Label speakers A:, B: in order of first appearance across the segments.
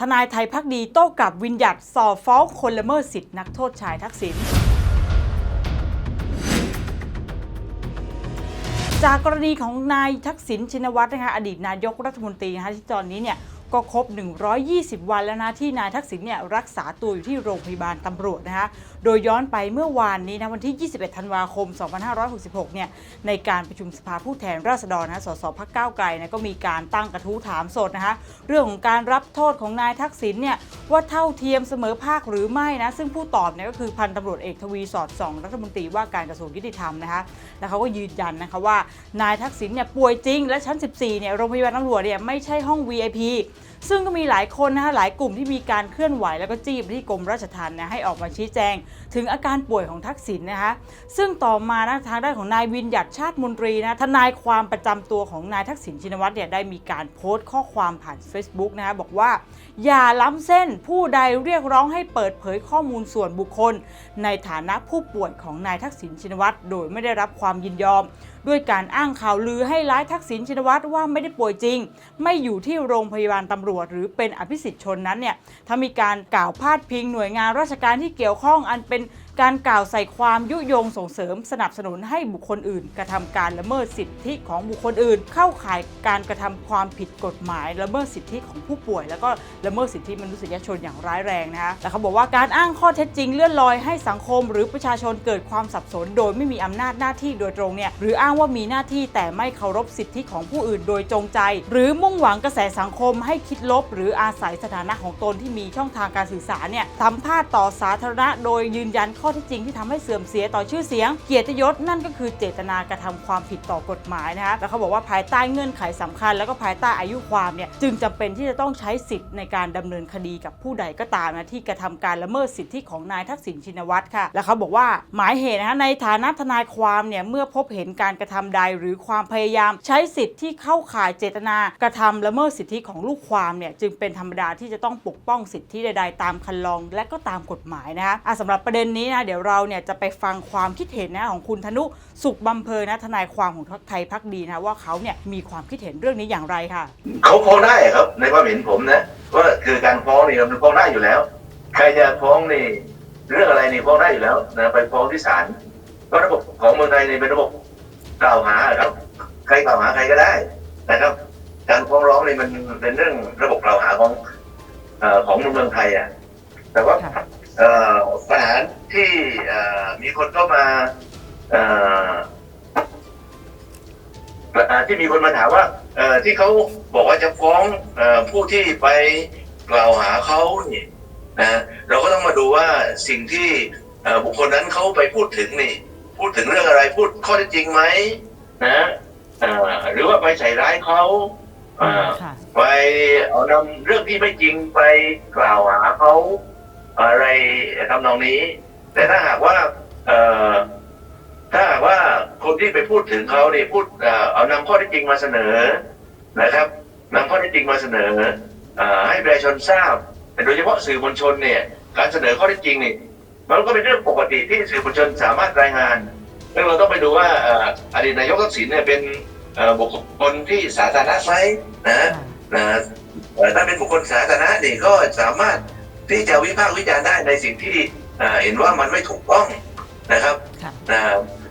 A: ทนายไทยพักดีโต้กลับวินยัดสอบฟ้องคนละเมิดสิทธินักโทษชายทักษิณ จากกรณีของนายทักษิณชินวัตรนะคะอดีตนายกรัฐมนตรีนะคะที่ตอนนี้เนี่ย ก็ครบ 120 วันแล้วนะที่นายทักษิณเนี่ยรักษาตัวอยู่ที่โรงพยาบาลตำรวจนะคะ โดยย้อนไปเมื่อวานนี้นะวันที่ 21 ธันวาคม 2566 เนี่ยในการประชุมสภาผู้แทนราษฎรนะสสพักก้าวไกลนะก็มีการตั้งกระทู้ถามสดนะคะเรื่องของการรับโทษของนายทักษิณเนี่ยว่าเท่าเทียมเสมอภาคหรือไม่นะซึ่งผู้ตอบเนี่ยก็คือพันตำรวจเอกทวีสอดส่องรัฐมนตรีว่าการกระทรวงยุติธรรมนะคะแล้วเขาก็ยืนยันนะคะว่านายทักษิณเนี่ยป่วยจริง และชั้น 14 เนี่ยโรงพยาบาลตำรวจเนี่ยไม่ใช่ห้อง VIP ซึ่งก็มีหลายคนนะคะหลายกลุ่มที่มีการเคลื่อนไหวแล้วก็จี้ไปที่กรมราชทัณฑ์นะให้ออกมาชี้แจง ถึงอาการป่วยของทักษิณนะคะซึ่งต่อมานะทางด้านของนายวินหยัดชาติมนตรีนะทนายความประจำตัวของนายทักษิณชินวัตรเนี่ยได้มีการโพสต์ข้อความผ่าน Facebook นะคะบอกว่า อย่าล้ำเส้นผู้ใดเรียกร้องให้เปิดเผยข้อมูลส่วนบุคคล ในฐานะผู้ป่วยของนายทักษิณชินวัตรโดยไม่ได้รับความยินยอม ด้วยการอ้างข่าวลือให้ร้ายทักษิณชินวัตรว่าไม่ได้ป่วยจริง ไม่อยู่ที่โรงพยาบาลตำรวจ หรือเป็นอภิสิทธิ์ชนนั้นเนี่ยถ้ามีการกล่าวพาดพิงหน่วยงานราชการที่เกี่ยวข้องอันเป็นการกล่าวใส่ความยุยงส่งเสริมสนับสนุนให้บุคคลอื่น กระทำการละเมิดสิทธิของบุคคลอื่น เข้าข่ายการกระทำความผิดกฎหมาย ละเมิดสิทธิของผู้ป่วย แล้วก็ละเมิดสิทธิมนุษยชนอย่างร้ายแรงนะคะแต่เขาบอกว่าการอ้างข้อเท็จจริงเลื่อนลอยให้สังคม หรือประชาชนเกิดความสับสน โดยไม่มีอำนาจหน้าที่โดยตรงเนี่ยหรืออ้างว่ามีหน้าที่แต่ไม่เคารพสิทธิของผู้อื่น โดยจงใจ หรือมุ่งหวังกระแสสังคมให้คิดลบ หรืออาศัยสถานะของตนที่มีช่องทางการสื่อสารเนี่ยสัมภาษณ์ต่อสาธารณะโดยยืนยันขข้อท็จจริงที่ทำให้เสื่อมเสียต่อชื่อเสียง เกียรติยศนั่นก็คือเจตนากระทำความผิดต่อกฎหมายนะคะแล้วเขาบอกว่าภายใต้เงื่อนไขสำคัญ แล้วก็ภายใต้อายุความเนี่ยจึงจำเป็นที่จะต้องใช้สิทธิ์ในการดำเนินคดีกับผู้ใดก็ตามนะที่กระทำการละเมิดสิทธิของนายทักษิณชินวัตรค่ะ แล้วเขาบอกว่าหมายเหตุนะคะในฐานะทนายความเนี่ยเมื่อพบเห็นการกระทำใดหรือความพยายาม ใช้สิทธิ์ที่เข้าข่ายเจตนากระทำละเมิดสิทธิของลูกความเนี่ยจึงเป็นธรรมดาที่จะต้องปกป้องสิทธิใด ๆ ตามคันลองและก็ตามกฎหมายนะคะะสำหรับประเด็นนี้นะเดี๋ยวเราเนี่ยจะไปฟังความคิดเห็นนะของคุณธนุสุขบำเพอนะทนายความของไทยพักดีนะว่าเขาเนี่ยมีความคิดเห็นเรื่องนี้อย่างไรค่ะ
B: เขาฟ้องได้ครับในความเห็นผมนะว่าคือการฟ้องนี่มันฟ้องได้อยู่แล้ว ใครจะฟ้องนี่เรื่องอะไรนี่ฟ้องได้อยู่แล้วนะไปฟ้องที่ศาลก็ระบบของเมืองไทยนี่เป็นระบบกล่าวหาครับ ใครกล่าวหาใครก็ได้นะครับ การฟ้องร้องนี่มันเป็นเรื่องระบบกล่าวหาของเอ่อของเมืองไทยอะแต่ว่า
A: ค่ะ
B: เอ่อ ปัญหาที่เอ่อมีคนเข้ามาเอ่ออ่าที่มีคนมาถามว่าเอ่อที่เขาบอกว่าจะฟ้องเอ่อผู้ที่ไปกล่าวหาเขานี่นะเราก็ต้องมาดูว่าสิ่งที่เอ่อบุคคลนั้นเขาไปพูดถึงนี่ พูดถึงเรื่องอะไรพูดข้อเท็จจริงไหมนะเอ่อหรือว่าไปใส่ร้ายเขาเอ่อ
A: ค่ะ
B: ไปเอานำเรื่องที่ไม่จริงไปกล่าวหาเขา อะไรทำนองนี้ แต่ถ้าหากว่าเอ่อถ้าหากว่าคนที่ไปพูดถึงเขาเนี่ยพูดเอ่อเอานำข้อเท็จจริงมาเสนอนะครับนำข้อเท็จจริงมาเสนอเอ่อให้ประชาชนทราบ แต่โดยเฉพาะสื่อมวลชนเนี่ยการเสนอข้อเท็จจริงนี่มันก็เป็นเรื่องปกติที่สื่อมวลชนสามารถรายงานซึ่งเราต้องไปดูว่าเอ่ออดีตนายกทักษิณเนี่ยเป็นเอ่อบุคคลที่สาธารณะไหมนะนะเอ่อถ้าเป็นบุคคลสาธารณะนี่ก็สามารถ ที่จะวิพากษ์วิจารณ์ได้ในสิ่งที่เอ่อเห็นว่ามันไม่ถูกต้องนะครับ
A: ค่ะ
B: นะ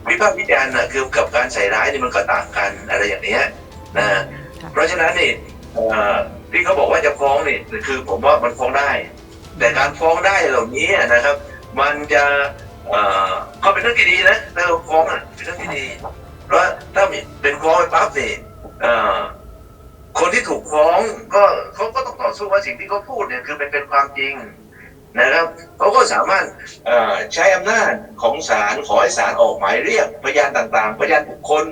B: วิพากษ์วิจารณ์นะคือกับการใส่ร้ายนี่มันก็ต่างกันอะไรอย่างเนี้ยนะ
A: ค่ะ
B: เพราะฉะนั้นนี่เอ่อที่เขาบอกว่าจะฟ้องนี่คือผมว่ามันฟ้องได้ แต่การฟ้องได้เหล่านี้นะครับ มันจะเอ่อก็เป็นเรื่องที่ดีนะถ้าเราฟ้องอะเป็นเรื่องที่ดีเพราะถ้ามีเป็นฟ้องไปปั๊บนี่เอ่อ คนที่ถูกฟ้องก็เขาก็ต้องต่อสู้ว่าสิ่งที่เขาพูดเนี่ยคือเป็นเป็นความจริงนะครับเขาก็สามารถใช้อำนาจของศาลขอให้ศาลออกหมายเรียกพยานต่างๆ พยานบุคคล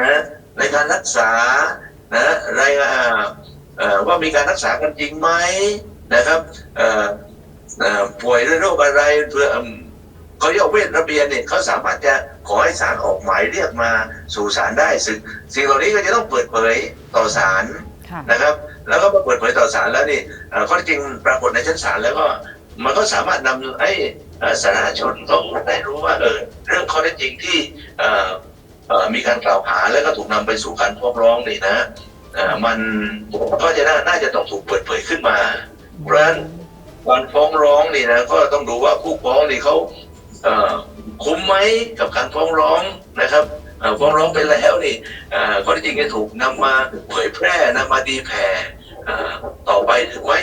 B: นะในการรักษานะรายงานเอ่อว่ามีการรักษากันจริงไหมนะครับป่วยด้วยโรคอะไรเพื่อ เขาเรียกว่าเวชระเบียนเนี่ยเขาสามารถจะขอให้ศาลออกหมายเรียกมาสู่ศาลได้ซึ่งสิ่งเหล่านี้ก็จะต้องเปิดเผยต่อศาล
A: ค่ะ
B: นะครับ แล้วก็มาเปิดเผยต่อศาลแล้วนี่เอ่อข้อเท็จจริงปรากฏในชั้นศาลแล้วก็มันก็สามารถนำให้เอ่อสาธารณชนเขาได้รู้ว่าเออเรื่องข้อเท็จจริงที่เอ่อเอ่อมีการกล่าวหาแล้วก็ถูกนำไปสู่การฟ้องร้องนี่นะเอ่อมันก็จะน่าน่าจะต้องถูกเปิดเผยขึ้นมาเพราะฉะนั้นการฟ้องร้องนี่นะก็ต้องดูว่าผู้ฟ้องนี่เขาเอ่อ คุ้มไหมกับการฟ้องร้องนะครับเอ่อฟ้องร้องไปแล้วนี่เอ่อข้อที่จริงจะถูกนำมาเผยแพร่นำมาดีแผ่เอ่อต่อไปหรือไม่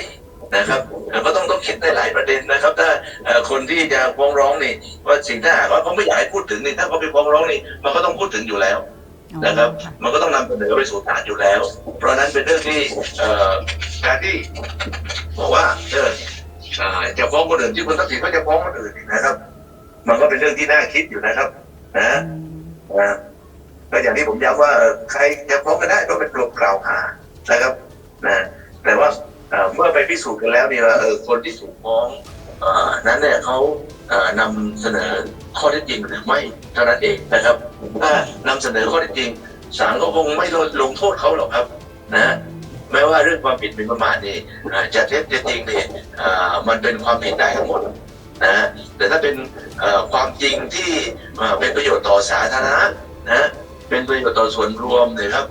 B: นะครับเอ่อก็ต้องต้องคิดในหลายประเด็นนะครับ ถ้าเอ่อคนที่จะฟ้องร้องนี่ว่าสิ่งที่หากว่าเขาไม่อยากให้พูดถึงนี่ถ้าเขาไปฟ้องร้องนี่มันก็ต้องพูดถึงอยู่แล้วนะครับ มันก็ต้องนำเสนอไปสู่ศาลอยู่แล้ว เพราะฉะนั้นเป็นเรื่องที่เอ่อการที่บอกว่าเอออ่าจะฟ้องคนอื่นที่คุณทักษิณก็จะฟ้องคนอื่นอีกนะครับ มันก็เป็นเรื่องที่น่าคิดอยู่นะครับ นะนะก็อย่างที่ผมย้ำว่าใครจะฟ้องกันได้ก็เป็นกลุ่มกล่าวหานะครับ นะ แต่ว่าเมื่อไปพิสูจน์กันแล้วเนี่ยว่าเออคนที่ถูกฟ้องนั้นเนี่ยเขาเอ่อนำเสนอข้อเท็จจริงหรือไม่เท่านั้นเองนะครับถ้านำเสนอข้อเท็จจริงศาลก็คงไม่ลงโทษเขาหรอกครับนะแม้ว่าเรื่องความผิดหมิ่นประมาทนี่อ่าจะเท็จจะจริงนี่อ่ามันเป็นความผิดได้ทั้งหมด นะ แต่ถ้าเป็นเอ่อความจริงที่อ่าเป็นประโยชน์ต่อสาธารณะนะ เป็นประโยชน์ต่อส่วนรวมนะครับ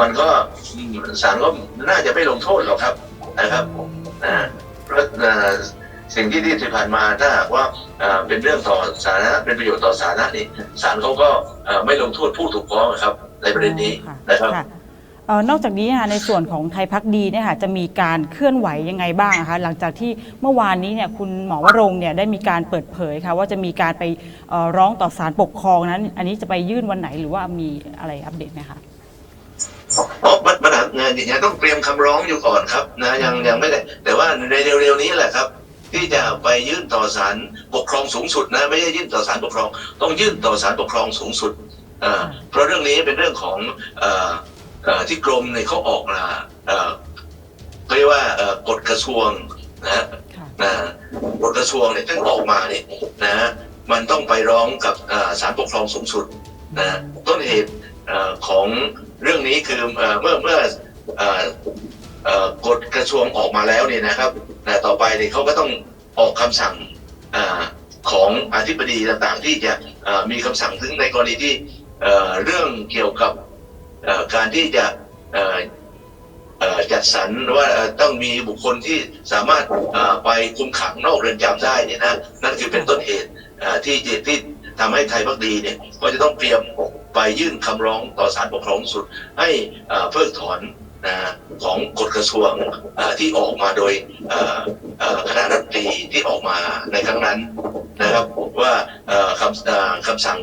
B: มันก็อืมศาลก็น่าจะไม่ลงโทษหรอกครับนะครับนะเพราะเอ่อสิ่งที่ที่ผ่านมาถ้าหากว่าเอ่อเป็นเรื่องต่อสาธารณะเป็นประโยชน์ต่อสาธารณะนี่ศาลเขาก็เอ่อไม่ลงโทษผู้ถูกฟ้องครับในประเด็นนี้
A: ค่ะ
B: นะครับ
A: ค่ะ เอ่อนอกจากนี้นะคะในส่วนของไทยพักดีเนี่ยค่ะจะมีการเคลื่อนไหวยังไงบ้างนะคะหลังจากที่เมื่อวานนี้เนี่ยคุณหมอวรงค์เนี่ยได้มีการเปิดเผยค่ะว่าจะมีการไปเอ่อร้องต่อศาลปกครองนั้น อันนี้จะไปยื่นวันไหนหรือว่ามีอะไรอัปเดตไหมคะ
B: เพราะมันมันอาจยังต้องเตรียมคำร้องอยู่ก่อนครับนะยังยังไม่ได้ แต่ว่าในเร็วๆนี้แหละครับ ที่จะไปยื่นต่อศาลปกครองสูงสุดนะไม่ใช่ยื่นต่อศาลปกครอง ต้องยื่นต่อศาลปกครองสูงสุดเอ่อเพราะเรื่องนี้เป็นเรื่องของเอ่อเอ่อ ที่กรมเนี่ยเขาออกมาเอ่อเขาเรียกว่าเอ่อกฎกระทรวงนะ
A: ค่ะ
B: นะกฎกระทรวงเนี่ยซึ่งออกมาเนี่ยนะมันต้องไปร้องกับเอ่อศาลปกครองสูงสุดนะต้นเหตุเอ่อของเรื่องนี้คือเอ่อเมื่อเมื่อเอ่อเอ่อกฎกระทรวงออกมาแล้วเนี่ยนะครับแต่ต่อไปเนี่ยเขาก็ต้องออกคำสั่งเอ่อของอธิบดีต่างๆ ที่จะเอ่อมีคำสั่งถึงในกรณีที่เอ่อเรื่องเกี่ยวกับเอ่อ การที่จะจัดสรรว่าต้องมีบุคคลที่สามารถไปคุมขังนอกเรือนจำได้เนี่ยนะนั่นคือเป็นต้นเหตุที่ที่ที่ทำให้ไทยพักดีเนี่ยก็จะต้องเตรียมไปยื่นคำร้องต่อศาลปกครองสุด ให้เพิกถอนนะของกฎกระทรวงที่ออกมาโดยคณะรัฐมนตรีที่ออกมาในครั้งนั้นนะครับว่าคำคำสั่ง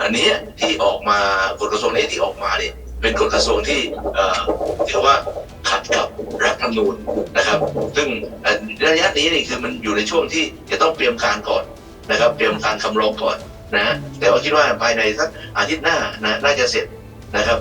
B: อันนี้ที่ออกมากฎกระทรวงนี้ที่ออกมาเนี่ย เป็นกฎกระทรวงที่ถือว่าขัดกับรัฐธรรมนูญนะครับ ซึ่งระยะนี้นี่คือมันอยู่ในช่วงที่จะต้องเตรียมการก่อนนะครับ เตรียมการคำร้องก่อนนะ แต่ว่าคิดว่าภายในสักอาทิตย์หน้านะน่าจะเสร็จนะครับ